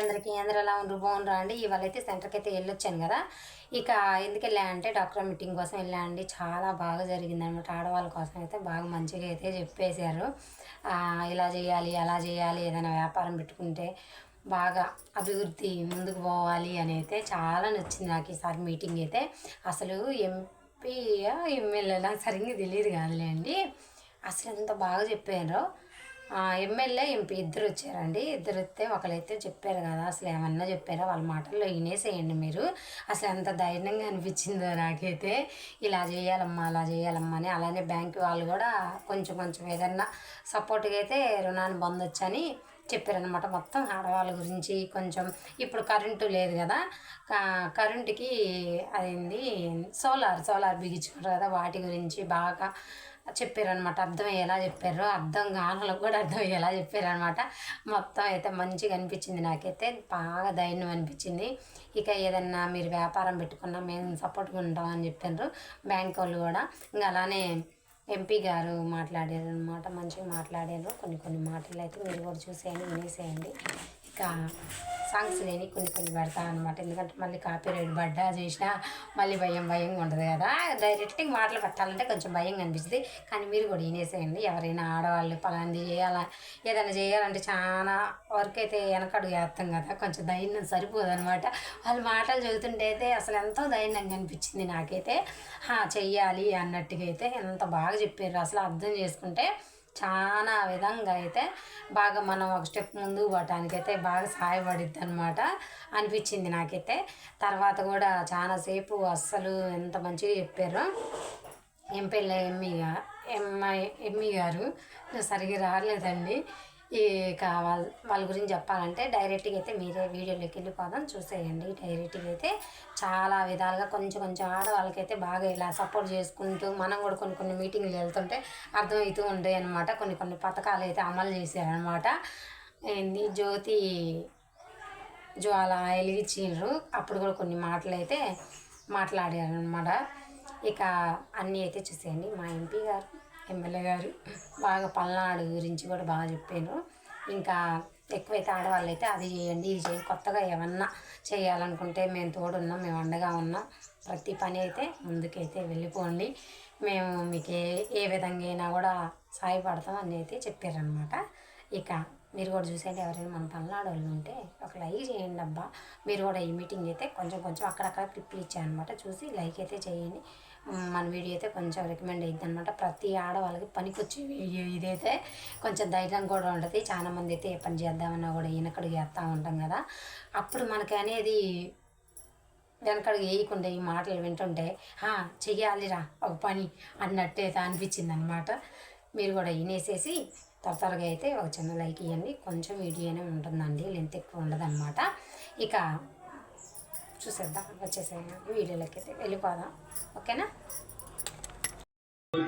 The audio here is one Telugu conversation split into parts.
అందరికీ అందరు ఎలా ఉండరు బాగుండ్రా అండి. ఇవాళ అయితే సెంటర్కి అయితే వెళ్ళొచ్చాను కదా. ఇక ఎందుకు వెళ్ళా అంటే డాక్టర్ మీటింగ్ కోసం వెళ్ళా అండి. చాలా బాగా జరిగింది అనమాట ఆడవాళ్ళ కోసం అయితే బాగా మంచిగా అయితే చెప్పేశారు. ఇలా చేయాలి అలా చేయాలి ఏదైనా వ్యాపారం పెట్టుకుంటే బాగా అభివృద్ధి ముందుకు పోవాలి అని అయితే చాలా నచ్చింది నాకు ఈసారి మీటింగ్ అయితే. అసలు ఎంపీ ఎమ్మెల్యేలా సరిగ్గా తెలియదు కాదులేండి అసలు ఎంత బాగా చెప్పారో. ఎమ్మెల్యే ఎంపీ ఇద్దరు వచ్చారండి. ఇద్దరు వస్తే ఒకరైతే చెప్పారు కదా అసలు ఏమన్నా చెప్పారో? వాళ్ళ మాటల్లో వినేసేయండి మీరు. అసలు ఎంత ధైర్యంగా అనిపించిందో నాకైతే. ఇలా చేయాలమ్మా అలా చేయాలమ్మా అని. అలానే బ్యాంక్ వాళ్ళు కూడా కొంచెం కొంచెం ఏదన్నా సపోర్ట్గా అయితే రుణాన్ని పొందొచ్చని చెప్పారనమాట మొత్తం ఆడవాళ్ళ గురించి కొంచెం ఇప్పుడు కరెంటు లేదు కదా కరెంటుకి అదేంది సోలార్ సోలార్ బిగించుకుంటారు కదా వాటి గురించి బాగా చెప్పారనమాట అర్థమయ్యేలా చెప్పారు. అర్థం కానలకు కూడా అర్థమయ్యేలా చెప్పారనమాట మొత్తం అయితే మంచిగా అనిపించింది నాకైతే. బాగా ధైర్యం అనిపించింది. ఇక ఏదన్నా మీరు వ్యాపారం పెట్టుకున్నా మేము సపోర్ట్గా ఉంటాం అని చెప్పారు. బ్యాంక్ వాళ్ళు కూడా. ఇంకా అలానే ఎంపీ గారు మాట్లాడారు అనమాట మంచిగా మాట్లాడారు. కొన్ని కొన్ని మాటలు అయితే మీరు కూడా చూసేయండి వినేసేయండి. ఇక సాంగ్స్ లేని కొన్ని కొన్ని పెడతా అనమాట ఎందుకంటే మళ్ళీ కాపీ రైట్ పడ్డా చేసినా మళ్ళీ భయం భయంగా ఉంటుంది కదా. డైరెక్ట్గా మాటలు పెట్టాలంటే కొంచెం భయంగా అనిపిస్తుంది. కానీ మీరు కూడా వినేసేయండి. ఎవరైనా ఆడవాళ్ళు పలాంది చేయాలా ఏదైనా చేయాలంటే చాలా వరకు అయితే వెనకడుగు వేస్తాం కదా. కొంచెం ధైర్యం సరిపోదు అనమాట వాళ్ళు మాటలు చదువుతుంటే అయితే అసలు ఎంతో ధైర్యంగా అనిపించింది నాకైతే. చెయ్యాలి అన్నట్టుగా అయితే ఎంత బాగా చెప్పారు. అసలు అర్థం చేసుకుంటే చాలా విధంగా అయితే బాగా మనం ఒక స్టెప్ ముందుకు అయితే బాగా సహాయపడిద్ది అనమాట అనిపించింది నాకైతే. తర్వాత కూడా చాలాసేపు అస్సలు ఎంత మంచిగా చెప్పారు ఎంపీల ఎమ్మి ఎంఐ ఎమ్మి గారు? సరిగ్గా రాలేదండి. ఇక వాళ్ళ వాళ్ళ గురించి చెప్పాలంటే డైరెక్ట్గా అయితే మీరే వీడియోలోకి వెళ్ళిపోదాం చూసేయండి. డైరెక్ట్గా అయితే చాలా విధాలుగా కొంచెం కొంచెం ఆడవాళ్ళకైతే బాగా ఇలా సపోర్ట్ చేసుకుంటూ మనం కూడా కొన్ని కొన్ని మీటింగ్లు వెళ్తుంటే అర్థమవుతూ ఉంటాయి అనమాట కొన్ని కొన్ని పథకాలు అయితే అమలు చేశారనమాట ఏంది జ్యోతి జ్వాల వెలిగించిండ్రు అప్పుడు కూడా కొన్ని మాటలు అయితే మాట్లాడారనమాట ఇక అన్నీ అయితే చూసేయండి మా ఎంపీ గారు. ఎమ్మెల్యే గారు బాగా పల్నాడు గురించి కూడా బాగా చెప్పారు ఇంకా ఎక్కువైతే ఆడవాళ్ళు అయితే అది చేయండి ఇది చేయండి. కొత్తగా ఏమన్నా చేయాలనుకుంటే మేము తోడున్నాం మేము అండగా ఉన్నాం. ప్రతి పని అయితే ముందుకైతే వెళ్ళిపోండి. మేము మీకు ఏ ఏ విధంగా అయినా కూడా సహాయపడతాం అని అయితే చెప్పారనమాట ఇక మీరు కూడా చూసేయండి ఎవరైనా మన పల్నాడు వాళ్ళు ఉంటే ఒక లైక్ చేయండి అబ్బా. మీరు కూడా ఈ మీటింగ్ అయితే కొంచెం కొంచెం అక్కడక్కడ క్లిప్లు ఇచ్చారనమాట చూసి లైక్ అయితే చేయండి. మన వీడియో అయితే కొంచెం రికమెండ్ అయ్యింది అనమాట ప్రతి ఆడవాళ్ళకి పనికొచ్చి ఇదైతే కొంచెం ధైర్యం కూడా ఉంటుంది. చాలామంది అయితే ఏ పని చేద్దామన్నా కూడా వెనకడుగు వేస్తూ ఉంటాం కదా. అప్పుడు మనకి అనేది వెనకడుగు వేయకుండా ఈ మాటలు వింటుంటే "హా, చెయ్యాలిరా ఒక పని అన్నట్టు అయితే అనిపించింది అనమాట మీరు కూడా వినేసేసి త్వర త్వరగా అయితే ఒక చిన్న లైక్ ఇవ్వండి కొంచెం వీడియోనే ఉంటుందండి లెంత్ ఎక్కువ ఉండదన్నమాట. ఇక చూసేద్దాం వచ్చేసే వీడియోలోకి అయితే వెళ్ళిపోదాం. ఓకేనా?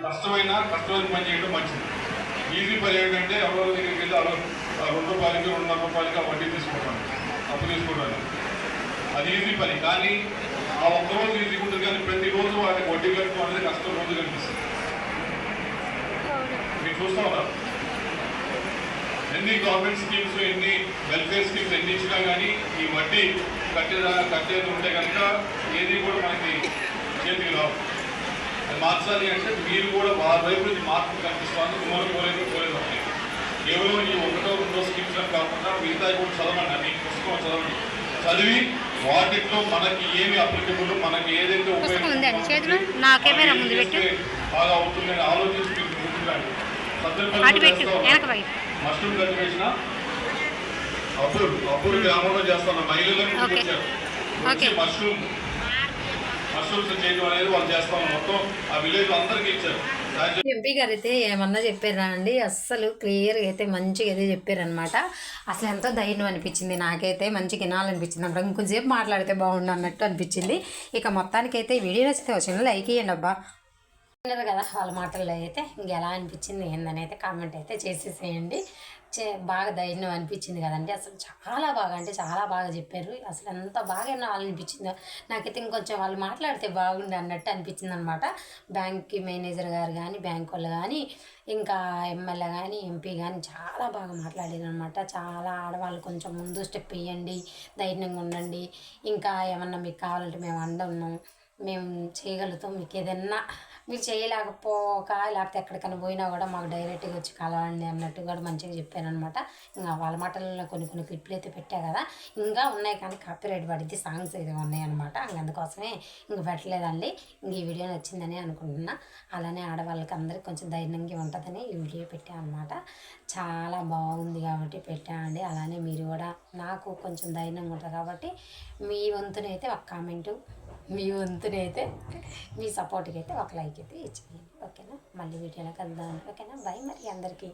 కష్టమైన కష్టమైన పని చేయడం మంచిది. ఈజీ పని ఏంటంటే ఎవరో దగ్గరికి వెళ్ళి అలా రెండు రూపాయలకి రెండున్నర రూపాయలకి ఆ వడ్డీ తీసుకోవడం అప్పు తీసుకోవడానికి అది ఈజీ పని. కానీ ఆ ఒక్క రోజు ఈజీ ఉంటుంది కానీ ప్రతిరోజు వాటికి వడ్డీ కట్టడం అనేది కష్టం రోజు కనిపిస్తుంది. మీరు చూస్తూ ఉన్నారు ఎన్ని గవర్నమెంట్ స్కీమ్స్ ఎన్ని వెల్ఫేర్ స్కీమ్స్ ఎన్ని ఇచ్చినా కానీ ఈ వడ్డీ కట్టేదా కట్టేది ఉంటే కనుక ఏది కూడా మనకి చేతికి రావు. అది మార్చాలి అంటే మీరు కూడా వారి వైపు నుంచి మార్పు కనిపిస్తుంది కుమారు కోలేదు కోలేదు ఒకటి కేవలం ఈ ఒకటో రెండో స్కీమ్స్ అని కాకుండా మిగతా కూడా చదవండి అన్ని. పుస్తకం చదవండి. చదివి వాటిలో మనకి ఏమి అప్లికబుల్ మనకి ఏదైతే బాగా అవుతుందని ఆలోచించి మష్రూమ్ కల్టివేషన్ అప్పుడు అప్పుడు గ్రామంలో చేస్తున్న మహిళలకు ఓకే. వచ్చారు ఓకే. వచ్చి మష్రూమ్ మష్రూమ్స్ చేయడం అనేది వాళ్ళు చేస్తాం మొత్తం ఆ విలేజ్ అందరికీ ఇచ్చారు. దాని ఎంపీ గారు అయితే ఏమన్నా చెప్పారా అండి? అస్సలు క్లియర్గా అయితే మంచిగా అయితే చెప్పారనమాట అసలు ఎంతో ధైర్యం అనిపించింది. నాకైతే మంచిగా వినాలనిపించింది అనమాట ఇంకొంచెంసేపు మాట్లాడితే బాగుండు అన్నట్టు అనిపించింది. ఇక మొత్తానికైతే వీడియో నచ్చితే వచ్చిన లైక్ ఇవ్వండి అబ్బా. విన్నారు కదా వాళ్ళ మాటల్లో అయితే ఇంకెలా అనిపించింది ఏందని అయితే కామెంట్ అయితే చేసేసేయండి. చే బాగా ధైర్యం అనిపించింది కదండి. అసలు చాలా బాగా అంటే చాలా బాగా చెప్పారు. అసలు ఎంత బాగా వాళ్ళు అనిపించిందో నాకైతే ఇంకొంచెం వాళ్ళు మాట్లాడితే బాగుండు అన్నట్టు అనిపించింది అనమాట బ్యాంక్కి మేనేజర్ గారు కానీ బ్యాంక్ వాళ్ళు కానీ ఇంకా ఎమ్మెల్యే కానీ ఎంపీ కానీ చాలా బాగా మాట్లాడారు అనమాట చాలా ఆడవాళ్ళు కొంచెం ముందు స్టెప్ వేయండి ధైర్యంగా ఉండండి. ఇంకా ఏమన్నా మీకు కావాలంటే మేము అండ మేము చేయగలుగుతాం. మీకు ఏదన్నా మీరు చేయలేకపోక లేకపోతే ఎక్కడికైనా పోయినా కూడా మాకు డైరెక్ట్గా వచ్చి కలవండి అన్నట్టు కూడా మంచిగా చెప్పాను అనమాట ఇంకా వాళ్ళ మాటల్లో కొన్ని కొన్ని క్లిప్లు అయితే పెట్టా కదా. ఇంకా ఉన్నాయి కానీ కాపీరైట్ పడితే సాంగ్స్ అయితే ఉన్నాయి అనమాట అందుకోసమే ఇంక పెట్టలేదండి. ఇంక ఈ వీడియో నచ్చిందని అనుకుంటున్నా. అలానే ఆడవాళ్ళకి అందరికి కొంచెం ధైర్యంగా ఉంటుందని ఈ వీడియో పెట్టాను అనమాట చాలా బాగుంది కాబట్టి పెట్టామండి అలానే మీరు కూడా నాకు కొంచెం ధైర్యంగా ఉంటుంది కాబట్టి మీ వంతునైతే ఒక కామెంటు మీ వంతు అయితే మీ సపోర్ట్కి అయితే ఒక లైక్ అయితే ఇచ్చేయండి. ఓకేనా మళ్ళీ వీడియోలో కలుద్దాం. ఓకేనా బై మరి అందరికీ.